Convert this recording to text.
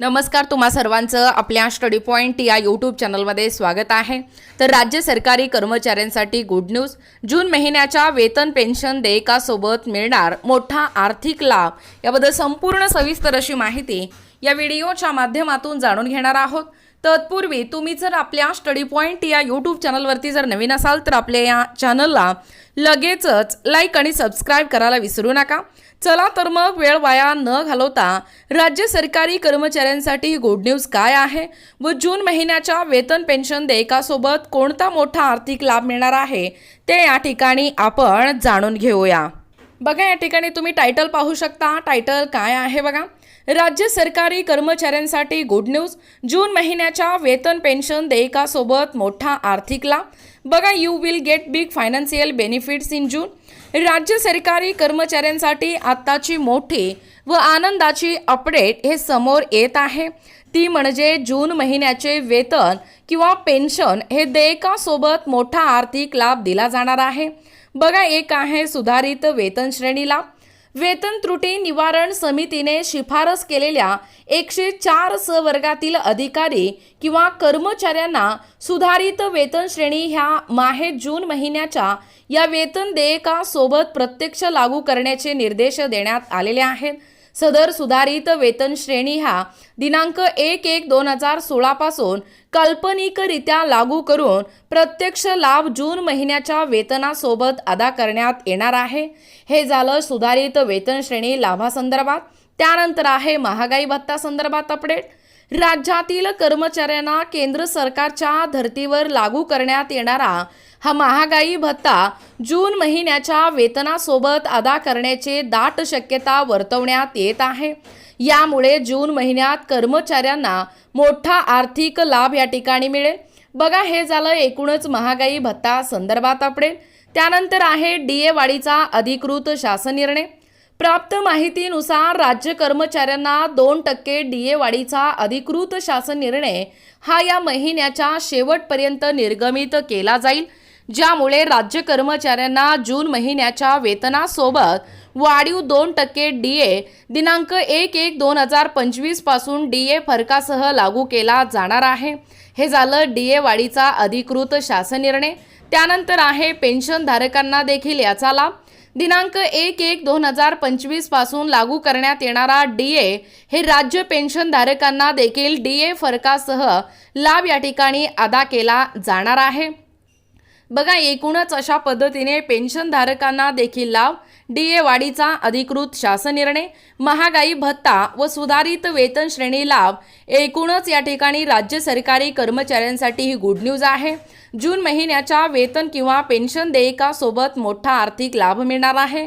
नमस्कार तुम्हा सर्वांचं आपल्या स्टडी पॉईंट या यूट्यूब चॅनलमध्ये स्वागत आहे. तर राज्य सरकारी कर्मचाऱ्यांसाठी गुड न्यूज. जून महिन्याच्या वेतन पेन्शन देयकासोबत मिळणार मोठा आर्थिक लाभ. याबद्दल संपूर्ण सविस्तर अशी माहिती या व्हिडिओच्या माध्यमातून जाणून घेणार आहोत. तत्पूर्वी तुम्ही जर आपल्या स्टडी पॉईंट या यूट्यूब चॅनलवरती जर नवीन असाल तर आपल्या या चॅनलला लगेचच लाईक आणि सबस्क्राईब करायला विसरू नका. चला तर मग वेळ वाया न घालवता राज्य सरकारी कर्मचाऱ्यांसाठी गुड न्यूज काय आहे? व जून महिन्याच्या वेतन पेन्शन देयकासोबत कोणता मोठा आर्थिक लाभ मिळणार आहे? ते या ठिकाणी आपण जाणून घेऊया. बघा या ठिकाणी तुम्ही टायटल पाहू शकता. टायटल काय आहे बघा? राज्य सरकारी कर्मचाऱ्यांसाठी गुड न्यूज जून महिन्याच्या वेतन पेन्शन देयकासोबत मोठा आर्थिक लाभ बघा you will get big financial benefits in June राज्य सरकारी कर्मचाऱ्यांसाठी आत्ताची मोठी व आनंदाची अपडेट हे समोर येत आहे. ती म्हणजे जून महिन्याचे वेतन किंवा पेन्शन हे देयकासोबत मोठा आर्थिक लाभ दिला जाणार आहे. बघा एक आहे सुधारित वेतन श्रेणी लाभ वेतन त्रुटी निवारण समितीने शिफारस केलेल्या एकशे चार स वर्गातील अधिकारी किंवा कर्मचाऱ्यांना सुधारित वेतन श्रेणी ह्या माहे जून महिन्याच्या या वेतन देयकासोबत प्रत्यक्ष लागू करण्याचे निर्देश देण्यात आलेले आहेत. सदर सुधारित वेतन श्रेणी हा दिनांक एक एक दोन हजार सोळापासून काल्पनिकरित्या लागू करून प्रत्यक्ष लाभ जून महिन्याच्या वेतनासोबत अदा करण्यात येणार आहे. हे झालं सुधारित वेतन श्रेणी लाभासंदर्भात. त्यानंतर आहे महागाई भत्ता संदर्भात अपडेट राज्यातील कर्मचाऱ्यांना केंद्र सरकारच्या धर्तीवर लागू करण्यात येणारा हा महागाई भत्ता जून महिन्याच्या वेतनासोबत अदा करण्याचे दाट शक्यता वर्तवण्यात येत आहे. यामुळे जून महिन्यात कर्मचाऱ्यांना मोठा आर्थिक लाभ या ठिकाणी मिळेल. बघा हे झालं एकूणच महागाई भत्ता संदर्भात आपडेल. त्यानंतर आहे डी ए वाढीचा अधिकृत शासन निर्णय. प्राप्त माहितीनुसार राज्य कर्मचाऱ्यांना दोन टक्के डी ए वाढीचा अधिकृत शासन निर्णय हा या महिन्याच्या शेवटपर्यंत निर्गमित केला जाईल ज्यामुळे राज्य कर्मचाऱ्यांना जून महिन्याच्या वेतनासोबत वाढीव दोन टक्के डी ए दिनांक एक एक दोन हजार पंचवीसपासून डी ए फरकासह लागू केला जाणार आहे. हे झालं डी ए वाढीचा अधिकृत शासन निर्णय. त्यानंतर आहे पेन्शनधारकांना देखील याचा लाभ. दिनांक एक एक दोन हजार पंचवीसपासून लागू करण्यात येणारा डी ए हे राज्य पेन्शनधारकांना देखील डी ए फरकासह लाभ या ठिकाणी अदा केला जाणार आहे. बघा एकूणच अशा पद्धतीने पेन्शनधारकांना देखील लाभ. डी ए वाढीचा अधिकृत शासन निर्णय महागाई भत्ता व सुधारित वेतन श्रेणी लाभ. एकूणच या ठिकाणी राज्य सरकारी कर्मचाऱ्यांसाठी ही गुड न्यूज आहे. जून महिन्याच्या वेतन किंवा पेन्शन देयकासोबत मोठा आर्थिक लाभ मिळणार आहे.